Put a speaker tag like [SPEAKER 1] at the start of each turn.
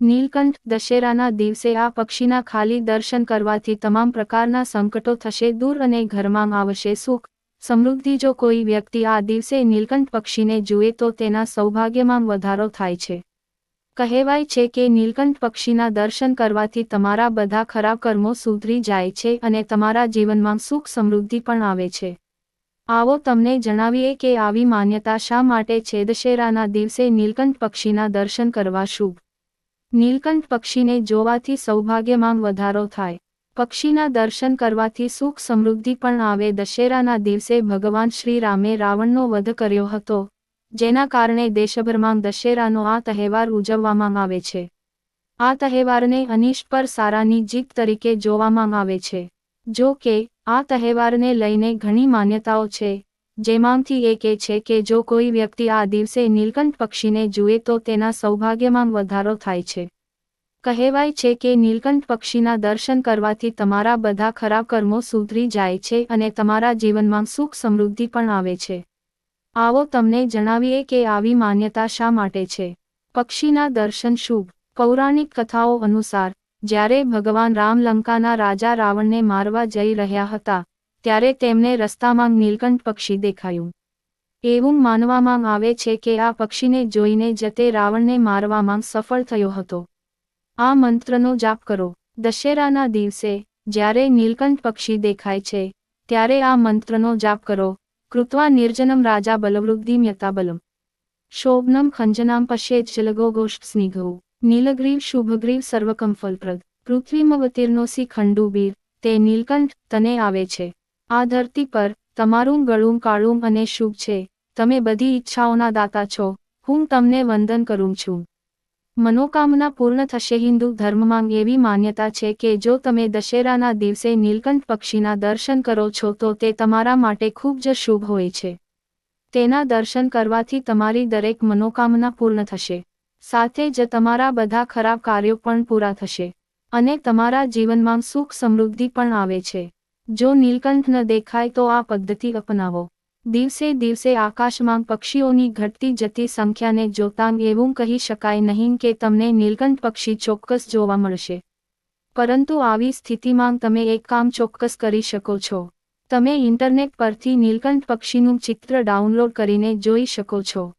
[SPEAKER 1] નીલકંઠ દશેરાના દિવસે આ પક્ષીના ખાલી દર્શન કરવાથી તમામ પ્રકારના સંકટો થશે, દૂર અને ઘરમાં આવશે સુખ, સમૃદ્ધિ. જો કોઈ વ્યક્તિ આ દિવસે નીલકંઠ પક્ષીને જુએ તો તેના સૌભાગ્યમાં વધારો થાય છે. કહેવાય છે કે નીલકંઠ પક્ષીના દર્શન કરવાથી તમારા બધા ખરાબ કર્મો સુધરી જાય છે અને તમારા જીવનમાં સુખ સમૃદ્ધિ પણ આવે છે. આવો તમને જણાવીએ કે આવી માન્યતા શા માટે છે? દશેરાના દિવસે નીલકંઠ પક્ષીના દર્શન કરવા શુભ નીલકંઠ પક્ષીને જોવાથી સૌભાગ્યમાં વધારો થાય. પક્ષીના દર્શન કરવાથી સુખ સમૃદ્ધિ પણ આવે. દશેરાના દિવસે ભગવાન શ્રી રામે રાવણનો વધ કર્યો હતો, જેના કારણે દેશભરમાં દશેરાનો આ તહેવાર ઉજવવામાં આવે છે. આ તહેવારને અનિષ્ટ પર સારાની જીત તરીકે જોવામાં આવે છે. જો કે, આ તહેવારને લઈને ઘણી માન્યતાઓ છે. જેમાંથી એક એ છે કે જો કોઈ વ્યક્તિ આ દિવસે નીલકંઠ પક્ષીને જુએ તો તેના સૌભાગ્યમાં વધારો થાય છે. કહેવાય છે કે નીલકંઠ પક્ષીના દર્શન કરવાથી તમારા બધા ખરાબ કર્મો સુધરી જાય છે અને તમારા જીવનમાં સુખ સમૃદ્ધિ પણ આવે છે. આવો તમને જણાવીએ કે આવી માન્યતા શા માટે છે? પક્ષીના દર્શન શુભ. પૌરાણિક કથાઓ અનુસાર, જ્યારે ભગવાન રામ લંકાના રાજા રાવણને મારવા જઈ રહ્યા હતા ત્યારે તેમને રસ્તામાં નીલકંઠ પક્ષી દેખાયું. એવું માનવામાં આવે છે કે આ પક્ષીને જોઈને જતે રાવણને મારવામાં સફળ થયો હતો. આ મંત્રનો જાપ કરો. દશેરાના દિવસે, જ્યારે નીલકંઠ પક્ષી દેખાય છે, ત્યારે આ મંત્રનો જાપ કરો. કૃત્વા નિર્જનમ રાજા બલવૃદ્ધિ યતાબલમ શોભનમ ખંજનામ પશ્યેત જલગોગોષ્ઠ સ્નિઘવું નીલગ્રીવ શુભગ્રીવ સર્વકમ ફલપ્રદ પૃથ્વીમવતીર્નોસી ખંડુબીર. તે નીલકંઠ તને આવે છે. આ ધરતી પર તમારું ગળું કાળું અને શુભ છે. તમે બધી ઈચ્છાઓના દાતા છો. હું તમને વંદન કરું છું. મનોકામના પૂર્ણ થશે. હિન્દુ ધર્મમાં એવી માન્યતા છે કે જો તમે દશેરાના દિવસે નીલકંઠ પક્ષીના દર્શન કરો છો તો તે તમારા માટે ખૂબ જ શુભ હોય છે. તેના દર્શન કરવાથી તમારી દરેક મનોકામના પૂર્ણ થશે. સાથે જ તમારા બધા ખરાબ કાર્યો પણ પૂરા થશે. અને તમારા જીવનમાં સુખ સમૃદ્ધિ પણ આવે છે. જો નીલકંઠ ન દેખાય તો આ પદ્ધતિ અપનાવો. દિવસે દિવસે આકાશમાં પક્ષીઓની ઘટતી જતી સંખ્યાને જોતાં એવું કહી શકાય નહીં કે તમને નીલકંઠ પક્ષી ચોક્કસ જોવા મળશે. પરંતુ આવી સ્થિતિમાં તમે એક કામ ચોક્કસ કરી શકો છો. તમે ઇન્ટરનેટ પરથી નીલકંઠ પક્ષીનું ચિત્ર ડાઉનલોડ કરીને જોઈ શકો છો.